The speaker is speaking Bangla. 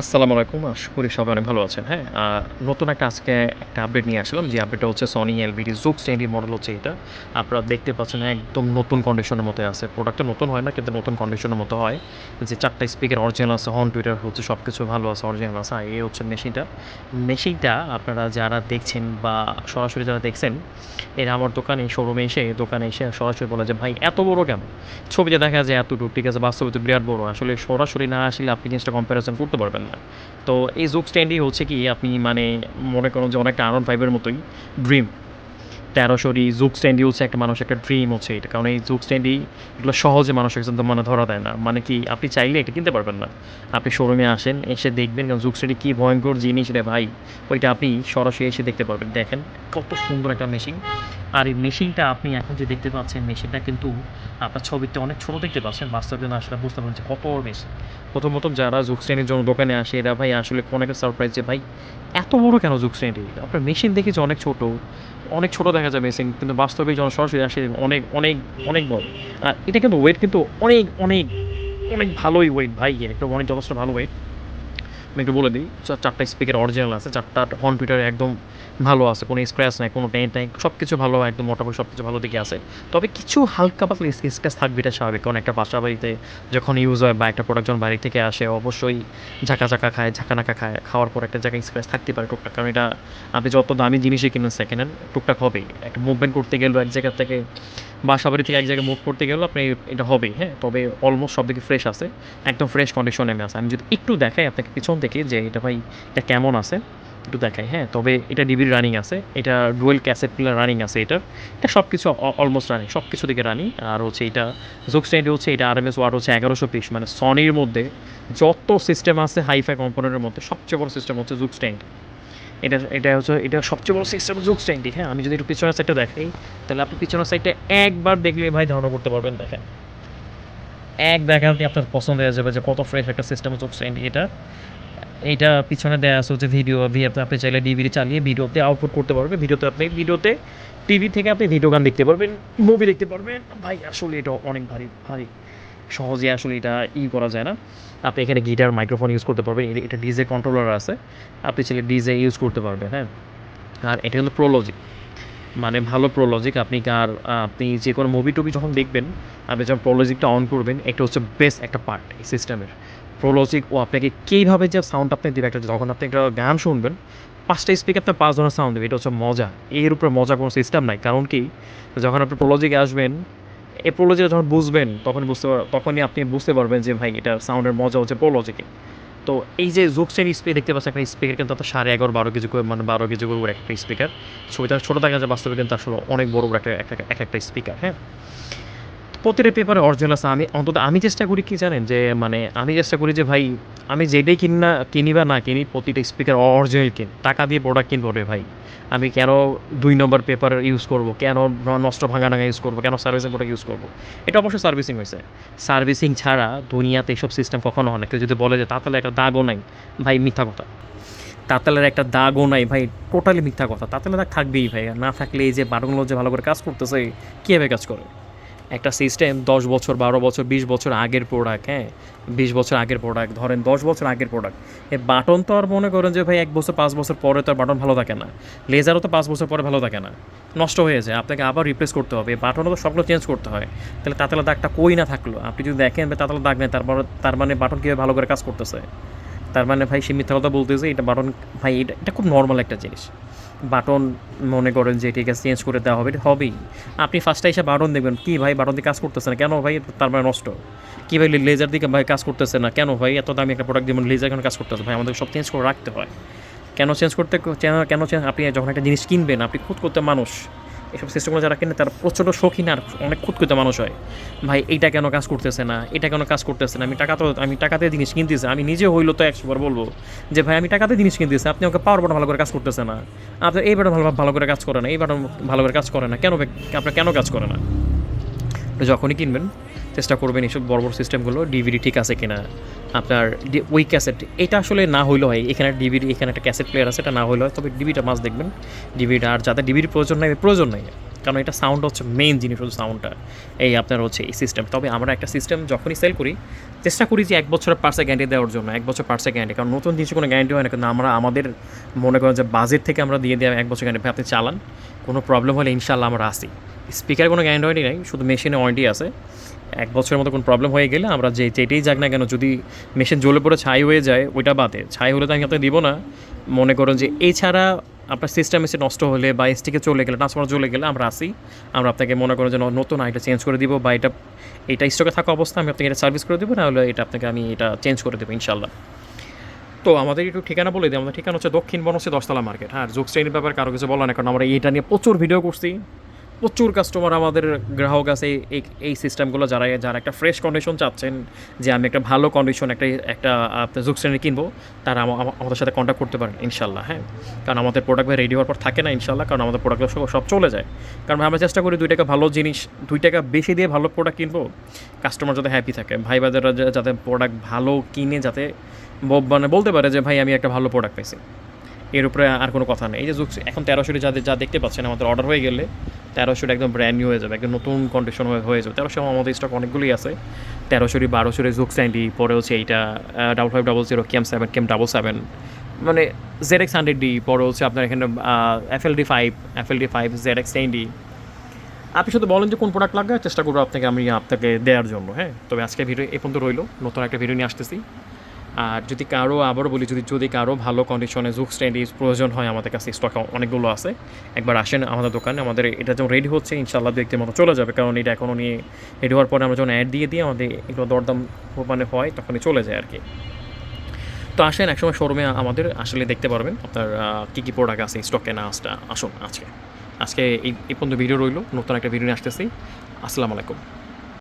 আসসালামু আলাইকুম। আশা করি সবাই অনেক ভালো আছেন। হ্যাঁ নতুন একটা আজকে একটা আপডেট নিয়ে আসলাম। যে আপডেটটা হচ্ছে সনি এলবিডি জুক স্ট্যান্ডি মডেল হচ্ছে এটা। আপনারা দেখতে পাচ্ছেন একদম নতুন কন্ডিশনের মতো আছে। প্রোডাক্টটা নতুন হয় না, কিন্তু নতুন কন্ডিশনের মতো হয়। যে চারটা স্পিকার অরিজিনাল আছে হর্ন টুইটার হচ্ছে সব কিছু ভালো আছে অরিজিনাল আছে, আর এই হচ্ছে মেশিনটা মেশিনটা আপনারা যারা দেখছেন বা সরাসরি যারা দেখছেন, এরা আমার দোকানে শোরুমে এসে দোকানে এসে সরাসরি বলে যে, ভাই, এত বড় কেন? ছবিতে দেখা যায় এতটুকু, ঠিক আছে? বাস্তবে তো বিরাট বড়। আসলে সরাসরি না আসলে আপনি জিনিসটা কম্প্যারিজন করতে পারবেন না। তো এই জোক স্ট্যান্ডই হচ্ছে কি, আপনি মানে মনে করুন যে অনেকটা আরন ফাইভের মতোই ড্রিম তেরোশোরই জুক স্ট্যান্ডই হচ্ছে একটা মানুষ, একটা ড্রিম হচ্ছে এটা। কারণ এই জুক স্ট্যান্ডই এগুলো সহজে মানুষ একজন মানে ধরা দেয় না। মানে কি, আপনি চাইলে এটা কিনতে পারবেন না। আপনি শোরুমে আসেন, এসে দেখবেন কারণ জুক স্ট্যান্ডি কী ভয়ঙ্কর জিনিস রে ভাই। ওইটা আপনি সরাসরি এসে দেখতে পারবেন। দেখেন কত সুন্দর একটা মেশিন আর এই মেশিনটা আপনি এখন যে দেখতে পাচ্ছেন মেশিনটা কিন্তু আপনার ছবিতে অনেক ছোটো দেখতে পাচ্ছেন। বাস্তবে না আসলে বুঝতে পারছেন যে কত মেশিন প্রথম প্রথম যারা জুক শ্রেণির জন্য দোকানে আসে, এরা ভাই আসলে অনেকে সারপ্রাইজ যে, ভাই, এত বড় কেন জুক শ্রেণি আপনার মেশিন দেখেছি অনেক ছোট অনেক ছোট দেখা যায় মেশিন কিন্তু বাস্তবে যখন সরাসরি আসে অনেক অনেক অনেক বড়। আর এটা কিন্তু ওয়েট কিন্তু অনেক অনেক অনেক ভালোই ওয়েট ভাই একটা অনেক যথেষ্ট ভালো ওয়েট আমি একটু বলে দিই চারটা স্পিকার অরিজিনাল আছে, চারটা হর্ন টুইটার একদম ভালো আছে, কোনো স্ক্র্যাচ নাই, কোনো টেন্ট নাই সব কিছু ভালো, একদম মোটামুটি সব কিছু ভালো দিকে আছে। তবে কিছু হালকা পাতলা স্ক্র্যাচ থাকবে, এটা স্বাভাবিক, কারণ একটা বাসা বাড়িতে যখন ইউজ হয় বা একটা প্রোডাক্ট যখন বাইরে থেকে আসে, অবশ্যই ঝাঁকা ঝাঁকা খায়, ঝাঁকা নাকা খায়, খাওয়ার পর একটা জায়গায় স্ক্র্যাচ থাকতে পারে টুকটাক, কারণ এটা আপনি যত দামি জিনিসই কিনেন সেকেন্ড হ্যান্ড টুকটাক হবেই। একটা মুভমেন্ট করতে গেলেও এক জায়গা থেকে বাসা বাড়ি থেকে এক জায়গায় মুভ করতে গেলেও আপনি এটা হবেই হ্যাঁ? তবে অলমোস্ট সব দিকে ফ্রেশ আছে, একদম ফ্রেশ কন্ডিশনে আছে। আমি যদি একটু দেখাই আপনাকে পিছন থেকে যে এটা ভাই, এটা কেমন আছে? একটু দেখাই হ্যাঁ? তবে এটা ডিবির রানিং আছে, এটা ডুয়েল ক্যাসেট প্লেয়ার রানিং আছে এটার। এটা সব কিছু অলমোস্ট রানিং সব কিছু দিকে রানিং আর হচ্ছে এটা জুক স্ট্যান্ড হচ্ছে, এটা আরএমএস ওয়াট হচ্ছে এগারোশো পিস মানে সনির মধ্যে যত সিস্টেম আছে হাইফাই কম্পোনেন্টের মধ্যে সবচেয়ে বড় সিস্টেম হচ্ছে জুক স্ট্যান্ড এটা এটা হচ্ছে, এটা সবচেয়ে বড় সিস্টেম জুক স্ট্যান্ডই হ্যাঁ? আমি যদি একটু পিছনের সাইডটা দেখাই, তাহলে আপনি পিছনের সাইডটা একবার দেখলে ভাই ধারণা করতে পারবেন, দেখেন। এক দেখাতে আপনার পছন্দ হয়ে যাবে যে কত ফ্রেশ একটা সিস্টেম জুক স্ট্যান্ড এটা। এইটা পিছনে দেওয়া আছে হচ্ছে ভিডিও আপনি চাইলে ডিভিডি চালিয়ে ভিডিওতে আউটপুট করতে পারবেন। ভিডিওতে আপনি ভিডিওতে টিভি থেকে আপনি ভিডিও গান দেখতে পারবেন মুভি দেখতে পারবেন। ভাই, আসলে এটা অনেক ভারী ভারী। সহজে আসলে এটা ই করা যায় না। আপনি এখানে গিটার মাইক্রোফোন ইউজ করতে পারবেন। এটা ডিজে কন্ট্রোলার আছে। আপনি চাইলে ডিজে ইউজ করতে পারবেন হ্যাঁ। আর এটা হলো প্রোলজিক মানে ভালো প্রোলজিক আপনি কার, আপনি যে কোনো মুভি টুভি যখন দেখবেন, আপনি যখন প্রোলজিকটা অন করবেন এটা হচ্ছে বেস্ট একটা পার্ট এই সিস্টেমের প্রোলজিক ও আপনাকে কীভাবে যে সাউন্ড আপনি দেবে, একটা যখন আপনি একটা গান শুনবেন, পাঁচটা স্পিকার আপনার পাঁচ ধরনের সাউন্ড দেবে, এটা হচ্ছে মজা। এর উপরে মজা কোনো সিস্টেম নাই, কারণ কি, যখন আপনি প্রোলজিকে আসবেন এই প্রোলজিটা যখন বুঝবেন, তখন বুঝতে তখনই আপনি বুঝতে পারবেন যে ভাই, এটা সাউন্ডের মজা হচ্ছে প্রোলজিকে তো এই যে জুকসের স্পিকার দেখতে পাচ্ছেন একটা স্পিকার কিন্তু আপনার সাড়ে এগারো, বারো কেজি করে মানে বারো কেজি করে একটা স্পিকার ছবিটা ছোটো দেখা যায়, বাস্তবে কিন্তু আসলে অনেক বড় বড় একটা একটা- এক একটা স্পিকার হ্যাঁ? প্রতিটা পেপারে অরিজিনাল আছে। আমি অন্তত আমি চেষ্টা করি কি জানেন যে মানে আমি চেষ্টা করি যে ভাই, আমি যেটাই কিনি না, কিনি বা না কিনি, প্রতিটা স্পিকার অরিজিনাল কিন, টাকা দিয়ে প্রোডাক্ট কিনবো রে ভাই। আমি কেন দুই নম্বর পেপার ইউজ করব? কেন নষ্ট ভাঙা ভাঙা ইউজ করব? কেন সার্ভিসিং প্রোডাক্ট ইউজ করব? এটা অবশ্যই সার্ভিসিং হয়েছে। সার্ভিসিং ছাড়া দুনিয়াতে এসব সিস্টেম কখনো হয় না। কেউ যদি বলে যে তাতালে একটা দাগও নাই। ভাই, মিথ্যা কথা। তাতালের একটা দাগও নাই ভাই টোটালি মিথ্যা কথা। তাতালে দাগ থাকবেই ভাই। না থাকলে এই যে বাটনগুলো যে ভালো করে কাজ করতেছে, কীভাবে কাজ করে? একটা সিস্টেম দশ বছর, বারো বছর, বিশ বছর আগের প্রোডাক্ট হ্যাঁ? বিশ বছর আগের প্রোডাক্ট ধরেন দশ বছর আগের প্রোডাক্ট এই বাটন তো আর মনে করেন যে ভাই এক বছর, পাঁচ বছর পরে তো আর বাটন ভালো থাকে না। লেজারও তো পাঁচ বছর পরে ভালো থাকে না। নষ্ট হয়ে যায়। আপনাকে আবার রিপ্লেস করতে হবে। বাটনও তো সবগুলো চেঞ্জ করতে হয়। তাহলে তাতালা দাগটা কই না থাকল? আপনি যদি দেখেন তাতালা দাগ নেই তারপর তার মানে বাটন কীভাবে ভালো করে কাজ করতেছে? তার মানে ভাই সে মিথ্যা কথা বলতেছে, এটা বাটন ভাই, এটা এটা খুব নর্মাল একটা জিনিস। বাটন মনে করেন যে, ঠিক আছে, চেঞ্জ করে দেওয়া হবে। এটা হবেই। আপনি ফার্স্টে এসে বাটন দেখবেন, কী ভাই, বাটন দিয়ে কাজ করতেছে না? কেন ভাই? তার মানে নষ্ট। কী ভাই লেজার দিকে ভাই কাজ করতেছে না? কেন ভাই? এত দামি একটা প্রোডাক্ট দিয়ে লেজার কেন কাজ করতেছে। ভাই আমাদের সব চেঞ্জ করে রাখতে হয়। কেন চেঞ্জ করতে কেন চেঞ্জ আপনি যখন একটা জিনিস কিনবেন, আপনি খুদ করতে মানুষ। এসব সিস্টেমগুলো যারা কেনে, তারা প্রচণ্ড শৌখিন আর অনেক খুদ মানুষ হয়। ভাই, এইটা কেন কাজ করতেছে না? এটা কেন কাজ করতেছে না? আমি টাকা তো আমি টাকাতে জিনিস কিনতেছি। আমি নিজে হইল তো একশোবার বলব যে, ভাই, আমি টাকাতে জিনিস কিনতেছি। আপনি ওকে পাওয়ার বাটন ভালো করে কাজ করতেছে না। আপনার এই বাটন ভালো ভালো করে কাজ করে না, এই বাটন ভালো করে কাজ করে না। কেন আপনার কেন কাজ করে না? যখনই কিনবেন চেষ্টা করবেন এইসব বড় বড় সিস্টেমগুলো ডিভিডি ঠিক আছে কিনা? আপনার ডি- ওই ক্যাসেট এটা আসলে না হইলে হয়। এখানে ডিভিডি এখানে একটা ক্যাসেট প্লেয়ার আছে, এটা না হইলে হয়। তবে ডিভিটা মাছ দেখবেন। ডিভিডি আর যাদের ডিভিডি প্রয়োজন নাই প্রয়োজন নাই। কারণ এটা সাউন্ড হচ্ছে মেইন জিনিস হচ্ছে সাউন্ডটা এই আপনার হচ্ছে এই সিস্টেম তবে আমরা একটা সিস্টেম যখনই সেল করি, চেষ্টা করি যে এক বছরের পার্সে গ্যারান্টি দেওয়ার জন্য, এক বছর পার্সে গ্যারান্টি কারণ নতুন জিনিস কোনো গ্যারান্টি হয় না। কিন্তু আমরা আমাদের মনে করেন যে বাজেট থেকে আমরা দিয়ে দেওয়া এক বছর গ্যারান্টি আপনি চালান। কোনো প্রবলেম হলে ইনশাল্লাহ আমরা আসি। স্পিকার কোনো গ্যারান্টি নেই। শুধু মেশিনে ওয়ারেন্টি আছে। এক বছরের মতো কোনো প্রবলেম হয়ে গেলে আমরা যে যেটাই যাক না কেন, যদি মেশিন জ্বলে পড়ে, ছাই হয়ে যায়, ওইটা বাদে। ছাই হলে তো আমি আপনাকে দিব না। মনে করেন যে এছাড়া আপনার সিস্টেম এসে নষ্ট হলে বা এসটিকে চলে গেলে ট্রান্সফার চলে গেলে আমরা আসি আমরা আপনাকে মনে করেন যে নতুন আইটা চেঞ্জ করে দিব বা এটা এটা স্টকে থাকা অবস্থা আমি আপনাকে এটা সার্ভিস করে দেবো, নাহলে এটা আপনাকে আমি এটা চেঞ্জ করে দেবো ইনশাল্লাহ তো আমাদের একটু ঠিকানা বলে দিই। আমাদের ঠিকানা হচ্ছে দক্ষিণ বনসে দশতলা মার্কেট। হ্যাঁ যোগ শ্রেণির ব্যাপার কারও কিছু বলা না কারণ আমরা এটা নিয়ে প্রচুর ভিডিও করছি। প্রচুর কাস্টমার আমাদের গ্রাহক আছে এই- এই সিস্টেমগুলো যারা যারা একটা ফ্রেশ কন্ডিশন চাচ্ছেন যে আমি একটা ভালো কন্ডিশন একটা একটা যোগ শ্রেণি কিনবো, তারা আমা- আমা- আমাদের সাথে কন্ট্যাক্ট করতে পারেন, ইনশাল্লাহ হ্যাঁ? কারণ আমাদের প্রোডাক্ট ভাই রেডি হওয়ার পর থাকে না, ইনশাল্লাহ, কারণ আমাদের প্রোডাক্ট সব চলে যায়। কারণ আমরা চেষ্টা করি দুই টাকা ভালো জিনিস, দুই টাকা বেশি দিয়ে ভালো প্রোডাক্ট কিনবো কাস্টমার যাতে হ্যাপি থাকে। ভাই বাজাররা যাতে প্রোডাক্ট ভালো কিনে, যাতে মানে বলতে পারে যে, ভাই, আমি একটা ভালো প্রোডাক্ট পেয়েছি এর উপরে আর কোনো কথা নেই। এই যে এখন তেরোশোটি যাদের যা দেখতে পাচ্ছেন, আমাদের অর্ডার হয়ে গেলে তেরোশোটি একদম ব্র্যান্ড নিউ হয়ে যাবে, একদম নতুন কন্ডিশন হয়ে যাবে। তেরোশো আমাদের স্টক অনেকগুলোই আছে। তেরোশোটি বারোশোটি জুক স্যান্ডি পরে হচ্ছে এইটা ডাবল ফাইভ ডাবল জিরো কেম সেভেন কেম ডাবল সেভেন মানে জেড এক্স হান্ড্রেড ডি পরে হচ্ছে আপনার এখানে F L D five F L D five Z X ten D আপনি শুধু বলেন যে কোন প্রোডাক্ট লাগবে চেষ্টা করব আপনাকে, আমি আপনাকে দেওয়ার জন্য হ্যাঁ? তবে আজকে ভিডিও এ পর্যন্ত রইল। নতুন একটা ভিডিও নিয়ে আসতেছি। আর যদি কারও, আবারও বলি, যদি যদি কারও ভালো কন্ডিশনে জুক স্ট্যান্ডিজ প্রয়োজন হয় আমাদের কাছে স্টক অনেকগুলো আছে। একবার আসেন আমাদের দোকানে, আমাদের এটা যখন রেডি হচ্ছে ইনশাল্লাহ দু একদিন মতো চলে যাবে। কারণ এটা এখনও নিয়ে রেডি হওয়ার পরে আমরা যখন অ্যাড দিয়ে দিই, আমাদের এগুলো দরদাম মানে হয়, তখনই চলে যায় আর কি। তো আসেন একসময় শোরুমে আমাদের আসলে দেখতে পারবেন আপনার কী কী প্রোডাক্ট আছে স্টকে না আসটা আসুন আজকে। আজকে এই পর্যন্ত ভিডিও রইল, নতুন একটা ভিডিও নিয়ে আসতেছি। আসসালামু আলাইকুম।